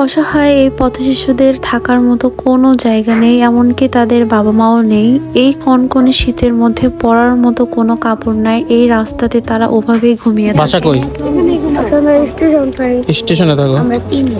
অসহায় এই পথ শিশুদের থাকার মতো কোনো জায়গা নেই এমনকি তাদের বাবা মাও নেই। এই কনকনে শীতের মধ্যে পড়ার মতো কোনো কাপড় নাই এই রাস্তাতে তারা ওভাবেই ঘুমিয়ে বাসা থাকে কই? আসলে স্টেশন পাই স্টেশনে থাকো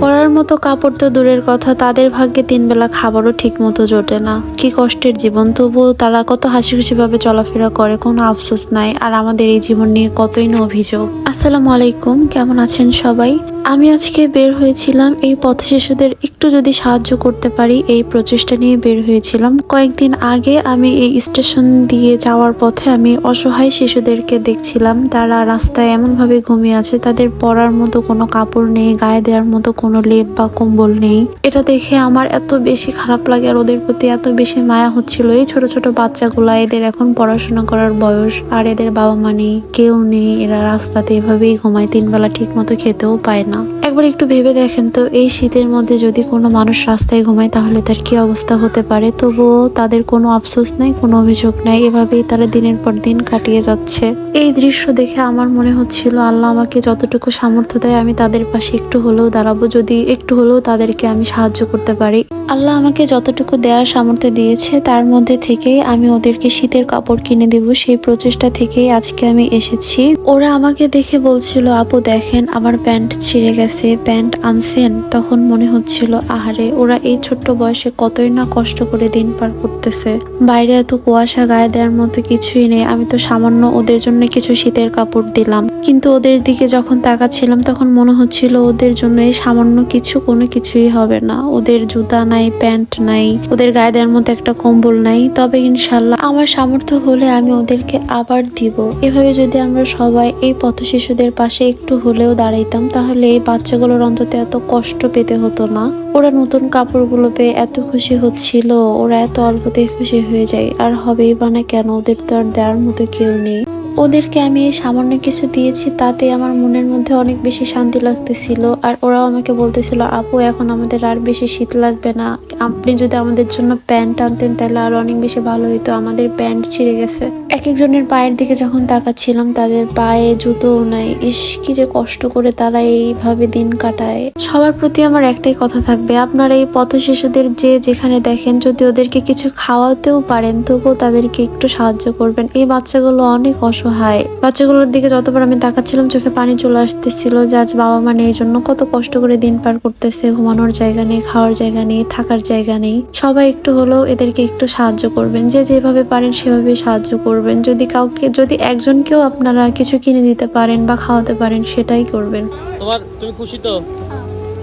পরার মতো কাপড় তো দূরের কথা তাদের ভাগ্যে তিন বেলা খাবারও ঠিক মতো জোটে না। কি কষ্টের জীবন তবুও তারা কত হাসি খুশি ভাবে চলাফেরা করে কোনো আফসোস নাই। আর আমাদের এই জীবন নিয়ে কতই না অভিযোগ। আসসালামু আলাইকুম কেমন আছেন সবাই? আমি আজকে বের হয়েছিলাম এই পথ শিশুদের একটু যদি সাহায্য করতে পারি, এই প্রচেষ্টা নিয়ে বের হয়েছিলাম। কয়েকদিন আগে আমি এই স্টেশন দিয়ে যাওয়ার পথে আমি অসহায় শিশুদেরকে দেখছিলাম। তারা রাস্তায় এমনভাবে ঘুমিয়ে আছে, তাদের পরার মতো কোনো কাপড় নেই, গায়ে দেওয়ার মতো কোনো লেপ বা কম্বল নেই। এটা দেখে আমার এত বেশি খারাপ লাগে আর ওদের প্রতি এত বেশি মায়া হচ্ছিল। এই ছোট ছোট বাচ্চাগুলা, এদের এখন পড়াশোনা করার বয়স আর এদের বাবা মা নেই, কেউ নেই। এরা রাস্তাতে এভাবেই ঘুমায়, তিনবেলা ঠিক মতো খেতেও পায় না। একবার একটু ভেবে দেখেন তো, এই শীতের মধ্যে যদি কোনো মানুষ রাস্তায় ঘুমায়, তাহলে তার কি অবস্থা হতে পারে? তবুও তাদের কোনো আফসোস নাই, কোনো অভিযোগ নাই, এভাবেই তারা দিনের পর দিন কাটিয়ে যাচ্ছে। এই দৃশ্য দেখে আমার মনে হচ্ছিল, আল্লাহ আমাকে যতটুকু সামর্থ্য দেয়, আমি তাদের পাশে একটু হলেও দাঁড়াবো। যদি একটু হলেও তাদেরকে আমি সাহায্য করতে পারি। আল্লাহ আমাকে যতটুকু দেওয়ার সামর্থ্য দিয়েছে, তার মধ্যে থেকেই আমি ওদেরকে শীতের কাপড় কিনে দিব। সেই প্রচেষ্টা থেকেই আজকে আমি এসেছি। ওরা আমাকে দেখে বলছিল, আপু, দেখেন, আমার প্যান্ট ছিঁড়ে গেছে, প্যান্ট আনছেন। তখন মনে হচ্ছিল, আহারে, ওরা এই ছোট্ট বয়সে কতই না কষ্ট করে দিন পার করতেছে। বাইরে এত কুয়াশা গায়ে দেওয়ার মতো কিছুই নেই। আমি তো সামান্য ওদের জন্য কিছু শীতের কাপড় দিলাম। কিন্তু ওদের দিকে যখন তাকাচ্ছিলাম, তখন মনে হচ্ছিল, ওদের জন্য এই সামান্য কিছু, কোনো কিছুই হবে না। ওদের জুতা নাই প্যান্ট নাই, ওদের গায়ে দেওয়ার মতো একটা কম্বল নাই, তবে ইনশাল্লাহ আমার সামর্থ্য হলে আমি ওদেরকে আবার দিব। এভাবে যদি আমরা সবাই এই পথ শিশুদের পাশে একটু হলেও দাঁড়াইতাম, তাহলে এই বাচ্চাগুলোর অন্তত এত কষ্ট পেতে হতো না। ওরা নতুন কাপড়গুলো পেয়ে এত খুশি হচ্ছিল, ওরা এত অল্পতেই খুশি হয়ে যায়, আর হবেই বা না কেন? ওদের তো আর দেওয়ার মতো কেউ নেই। ওদেরকে আমি সামান্য কিছু দিয়েছি, তাতে আমার মনের মধ্যে অনেক বেশি শান্তি লাগতেছিল। আর ওরাও আমাকে বলতেছিল, আপু, এখন আমাদের আর বেশি শীত লাগবে না। আপনি যদি আমাদের জন্য প্যান্ট আনতেন তাহলে আর অনেক বেশি ভালো হইতো। আমাদের প্যান্ট ছিঁড়ে গেছে। এক একজনের পায়ের দিকে যখন তাকাচ্ছিলাম, তাদের পায়ে জুতোও নাই। ইস, কি যে কষ্ট করে তারা এইভাবে দিন কাটায়। সবার প্রতি আমার একটাই কথা থাকবে, আপনারা এই পথ শিশুদের যে যেখানে দেখেন, যদি ওদেরকে কিছু খাওয়াতেও পারেন, তবুও তাদেরকে একটু সাহায্য করবেন। এই বাচ্চাগুলো অনেক অসহায়। বাচ্চাগুলোর দিকে যতবার আমি তাকাচ্ছিলাম চোখে পানি চলে আসতেছিল। যে আজ বাবা মা নেই এই জন্য কত কষ্ট করে দিন পার করতেছে। ঘুমানোর জায়গা নেই খাওয়ার জায়গা নেই থাকার জায়গা নেই। সবাই একটু হলেও এদেরকে একটু সাহায্য করবেন। যে যেভাবে পারেন সেভাবে সাহায্য করবেন। যদি কাউকে যদি একজনকেও আপনারা কিছু কিনে দিতে পারেন বা খাওয়াতে পারেন সেটাই করবেন। তোমার তুমি খুশি তো?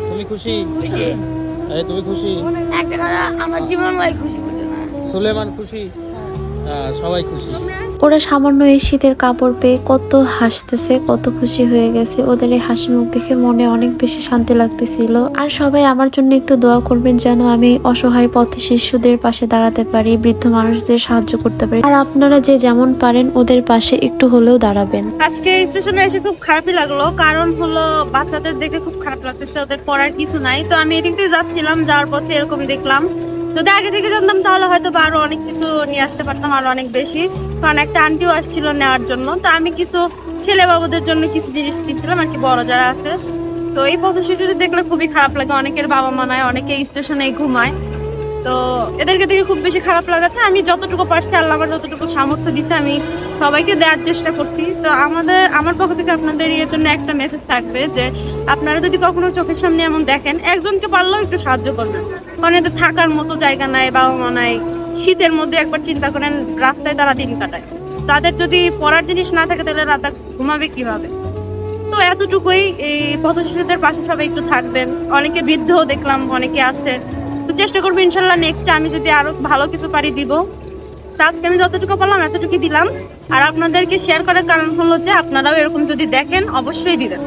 তুমি খুশি? তুমি খুশি? একটা কথা আমার জীবন ভাই খুশি বুঝো না। সুলেমান খুশি? হ্যাঁ, সবাই খুশি। ওরা সামান্য এই শীতের কাপড় পেয়ে কত হাসতেছে কত খুশি হয়ে গেছে। ওদের এই হাসি মুখ দেখে মনে অনেক বেশি শান্তি লাগতেছিল। আর সবাই আমার জন্য একটু দোয়া করবেন যেন আমি অসহায় পথ শিশুদের পাশে দাঁড়াতে পারি বৃদ্ধ মানুষদের সাহায্য করতে পারি। আর আপনারা যে যেমন পারেন ওদের পাশে একটু হলেও দাঁড়াবেন। আজকে স্টেশনে এসে খুব খারাপই লাগল কারণ হলো বাচ্চাদের দেখে খুব খারাপ লাগতেছে ওদের পড়ার কিছু নাই। তো আমি এদিক দিয়ে যাচ্ছিলাম যাওয়ার পথে এরকমই দেখলাম। যদি আগে থেকে জানতাম, তাহলে হয়তো আরও অনেক কিছু নিয়ে আসতে পারতাম, আরও অনেক বেশি। কারণ একটা আন্টিও আসছিল নেওয়ার জন্য। তো আমি কিছু ছেলে বাবুদের জন্য কিছু জিনিস দিচ্ছিলাম, আর কি বড় যারা আছে। তো এই পথ শিশুদের দেখলে খুবই খারাপ লাগে। অনেকের বাবা মা নাই, অনেকে স্টেশনে ঘুমায়। তো এদেরকে দেখে খুব বেশি খারাপ লাগাচ্ছে। আমি যতটুকু পারছি, আল্লাহ আমার যতটুকু সামর্থ্য দিছে, আমি সবাইকে দেওয়ার চেষ্টা করছি। তো আমাদের, আমার পক্ষ থেকে আপনাদের এর জন্য একটা মেসেজ থাকবে যে, আপনারা যদি কখনো চোখের সামনে এমন দেখেন, একজনকে পারলেও একটু সাহায্য করবেন। কারণ এদের থাকার মতো জায়গা নাই, বাবা মা নাই। শীতের মধ্যে একবার চিন্তা করেন, রাস্তায় তারা দিন কাটায়। তাদের যদি পড়ার জিনিস না থাকে, তাহলে রাতে ঘুমাবে কীভাবে? তো এতটুকুই, এই পথ শিশুদের পাশে সবাই একটু থাকবেন। অনেকে বৃদ্ধও দেখলাম, অনেকে আছে। তো চেষ্টা করব ইনশাল্লাহ নেক্সট আমি যদি আরও ভালো কিছু পারি দিব। তো আজকে আমি যতটুকু পারলাম এতটুকু দিলাম। আর আপনাদেরকে শেয়ার করার কারণ হলো যে, আপনারাও এরকম যদি দেখেন, অবশ্যই দিবেন।